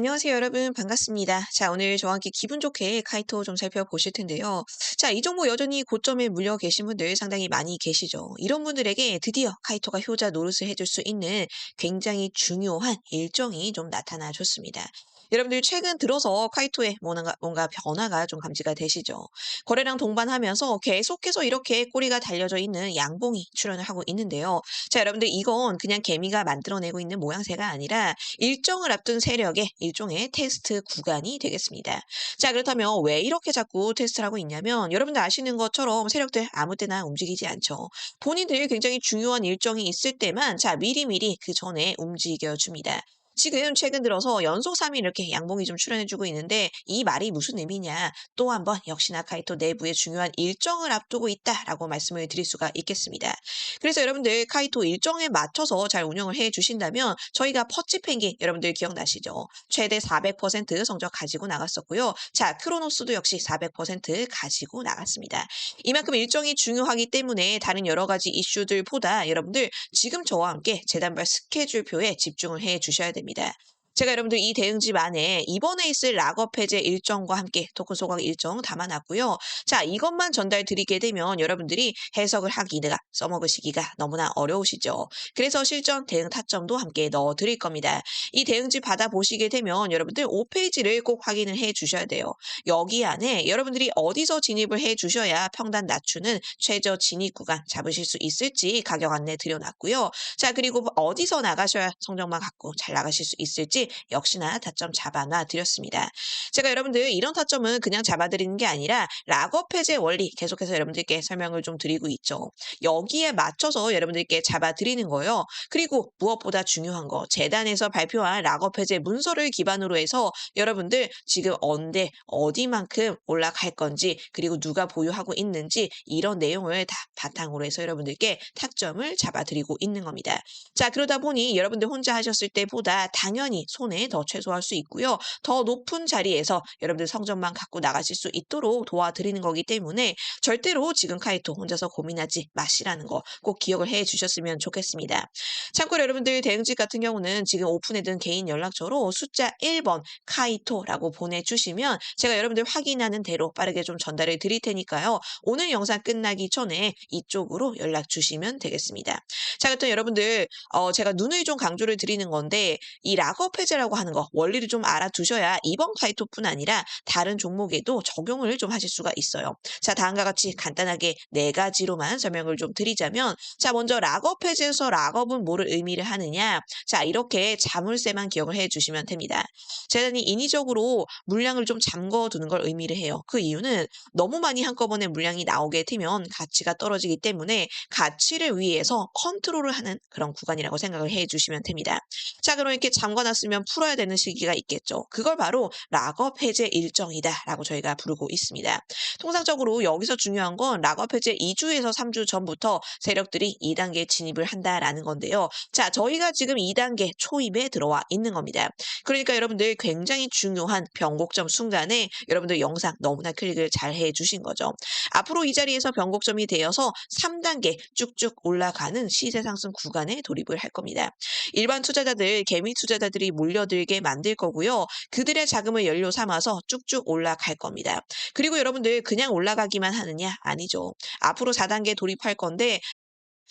안녕하세요 여러분 반갑습니다. 자 오늘 저와 함께 기분 좋게 카이토 좀 살펴보실 텐데요. 자이 종목 여전히 고점에 물려 계신 분들 상당히 많이 계시죠. 이런 분들에게 드디어 카이토가 효자 노릇을 해줄 수 있는 굉장히 중요한 일정이 좀 나타나 줬습니다. 여러분들 최근 들어서 카이토에 뭔가, 뭔가 변화가 좀 감지가 되시죠. 거래량 동반하면서 계속해서 이렇게 꼬리가 달려져 있는 양봉이 출현을 하고 있는데요. 자, 여러분들 이건 그냥 개미가 만들어내고 있는 모양새가 아니라 일정을 앞둔 세력의 일종의 테스트 구간이 되겠습니다. 자, 그렇다면 왜 이렇게 자꾸 테스트를 하고 있냐면 여러분들 아시는 것처럼 세력들 아무 때나 움직이지 않죠. 본인들이 굉장히 중요한 일정이 있을 때만 자, 미리미리 그 전에 움직여 줍니다. 지금 최근 들어서 연속 3일 이렇게 양봉이 좀 출현해주고 있는데 이 말이 무슨 의미냐? 또 한 번 역시나 카이토 내부의 중요한 일정을 앞두고 있다라고 말씀을 드릴 수가 있겠습니다. 그래서 여러분들 카이토 일정에 맞춰서 잘 운영을 해 주신다면 저희가 퍼치 펭귄 여러분들 기억나시죠? 최대 400% 성적 가지고 나갔었고요. 자, 크로노스도 역시 400% 가지고 나갔습니다. 이만큼 일정이 중요하기 때문에 다른 여러 가지 이슈들보다 여러분들 지금 저와 함께 재단발 스케줄표에 집중을 해 주셔야 됩니다. 됩니다. 제가 여러분들 이 대응집 안에 이번에 있을 락업 해제 일정과 함께 토큰 소각 일정 담아놨고요. 자, 이것만 전달 드리게 되면 여러분들이 해석을 하기가 써먹으시기가 너무나 어려우시죠. 그래서 실전 대응 타점도 함께 넣어 드릴 겁니다. 이 대응집 받아보시게 되면 여러분들 5페이지를 꼭 확인을 해 주셔야 돼요. 여기 안에 여러분들이 어디서 진입을 해 주셔야 평단 낮추는 최저 진입 구간 잡으실 수 있을지 가격 안내 드려놨고요. 자, 그리고 어디서 나가셔야 성적만 갖고 잘 나가실 수 있을지 역시나 타점 잡아놔 드렸습니다. 제가 여러분들 이런 타점은 그냥 잡아드리는 게 아니라 락업 해제 원리 계속해서 여러분들께 설명을 좀 드리고 있죠. 여기에 맞춰서 여러분들께 잡아드리는 거예요. 그리고 무엇보다 중요한 거 재단에서 발표한 락업 해제 문서를 기반으로 해서 여러분들 지금 언제 어디만큼 올라갈 건지 그리고 누가 보유하고 있는지 이런 내용을 다 바탕으로 해서 여러분들께 타점을 잡아드리고 있는 겁니다. 자 그러다 보니 여러분들 혼자 하셨을 때보다 당연히 손해 더 최소화할 수 있고요. 더 높은 자리에서 여러분들 성적만 갖고 나가실 수 있도록 도와드리는 거기 때문에 절대로 지금 카이토 혼자서 고민하지 마시라는 거 꼭 기억을 해 주셨으면 좋겠습니다. 참고로 여러분들 대응직 같은 경우는 지금 오픈해둔 개인 연락처로 숫자 1번 카이토라고 보내주시면 제가 여러분들 확인하는 대로 빠르게 좀 전달을 드릴 테니까요. 오늘 영상 끝나기 전에 이쪽으로 연락 주시면 되겠습니다. 자, 그렇다면 여러분들 어, 제가 눈을 좀 강조를 드리는 건데 이 락업 해제라고 하는 거 원리를 좀 알아두셔야 이번 카이토뿐 아니라 다른 종목에도 적용을 좀 하실 수가 있어요. 자, 다음과 같이 간단하게 네 가지로만 설명을 좀 드리자면 자, 먼저 락업 해제에서 락업은 뭐를 의미를 하느냐? 자, 이렇게 자물쇠만 기억을 해 주시면 됩니다. 재단이 인위적으로 물량을 좀 잠궈 두는 걸 의미를 해요. 그 이유는 너무 많이 한꺼번에 물량이 나오게 되면 가치가 떨어지기 때문에 가치를 위해서 컨트롤을 하는 그런 구간이라고 생각을 해 주시면 됩니다. 자, 그럼 이렇게 잠궈놨 으면 풀어야 되는 시기가 있겠죠. 그걸 바로 락업 해제 일정이다라고 저희가 부르고 있습니다. 통상적으로 여기서 중요한 건 락업 해제 2주에서 3주 전부터 세력들이 2단계 진입을 한다라는 건데요. 자, 저희가 지금 2단계 초입에 들어와 있는 겁니다. 그러니까 여러분들 굉장히 중요한 변곡점 순간에 여러분들 영상 너무나 클릭을 잘 해주신 거죠. 앞으로 이 자리에서 변곡점이 되어서 3단계 쭉쭉 올라가는 시세 상승 구간에 돌입을 할 겁니다. 일반 투자자들, 개미 투자자들이 몰려들게 만들 거고요. 그들의 자금을 연료 삼아서 쭉쭉 올라갈 겁니다. 그리고 여러분들 그냥 올라가기만 하느냐? 아니죠. 앞으로 4단계 돌입할 건데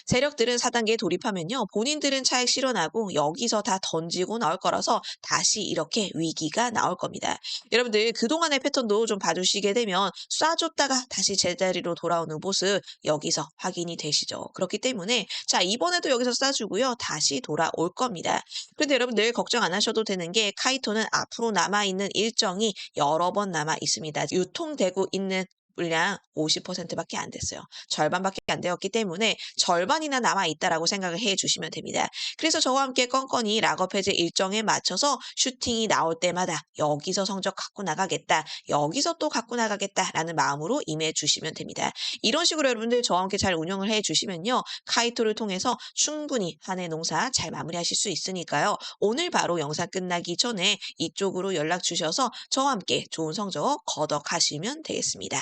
세력들은 4단계에 돌입하면요. 본인들은 차익 실현하고 여기서 다 던지고 나올 거라서 다시 이렇게 위기가 나올 겁니다. 여러분들 그동안의 패턴도 좀 봐주시게 되면 쏴줬다가 다시 제자리로 돌아오는 모습 여기서 확인이 되시죠. 그렇기 때문에 자 이번에도 여기서 쏴주고요. 다시 돌아올 겁니다. 그런데 여러분들 걱정 안 하셔도 되는 게 카이토는 앞으로 남아있는 일정이 여러 번 남아 있습니다. 유통되고 있는 물량 50%밖에 안 됐어요. 절반밖에 안 되었기 때문에 절반이나 남아 있다라고 생각을 해 주시면 됩니다. 그래서 저와 함께 건건이 락업 해제 일정에 맞춰서 슈팅이 나올 때마다 여기서 성적 갖고 나가겠다. 여기서 또 갖고 나가겠다라는 마음으로 임해 주시면 됩니다. 이런 식으로 여러분들 저와 함께 잘 운영을 해 주시면요. 카이토를 통해서 충분히 한 해 농사 잘 마무리하실 수 있으니까요. 오늘 바로 영상 끝나기 전에 이쪽으로 연락 주셔서 저와 함께 좋은 성적 거덕하시면 되겠습니다.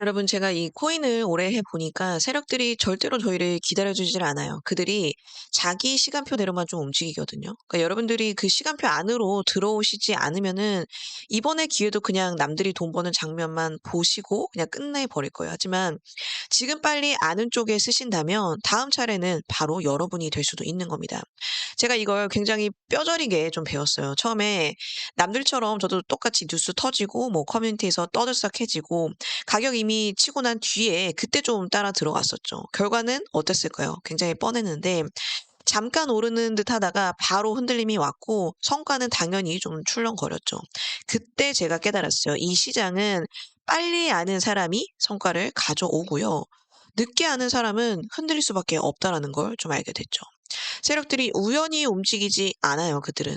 여러분 제가 이 코인을 오래 해 보니까 세력들이 절대로 저희를 기다려주질 않아요. 그들이 자기 시간표대로만 좀 움직이거든요. 그러니까 여러분들이 그 시간표 안으로 들어오시지 않으면은 이번에 기회도 그냥 남들이 돈 버는 장면만 보시고 그냥 끝내버릴 거예요. 하지만 지금 빨리 아는 쪽에 쓰신다면 다음 차례는 바로 여러분이 될 수도 있는 겁니다. 제가 이걸 굉장히 뼈저리게 좀 배웠어요. 처음에 남들처럼 저도 똑같이 뉴스 터지고 뭐 커뮤니티에서 떠들썩해지고 가격 이미 치고 난 뒤에 그때 좀 따라 들어갔었죠. 결과는 어땠을까요? 굉장히 뻔했는데 잠깐 오르는 듯 하다가 바로 흔들림이 왔고 성과는 당연히 좀 출렁거렸죠. 그때 제가 깨달았어요. 이 시장은 빨리 아는 사람이 성과를 가져오고요. 늦게 아는 사람은 흔들릴 수밖에 없다라는 걸 좀 알게 됐죠. 세력들이 우연히 움직이지 않아요, 그들은.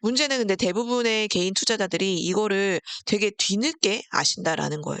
문제는 근데 대부분의 개인 투자자들이 이거를 되게 뒤늦게 아신다라는 거예요.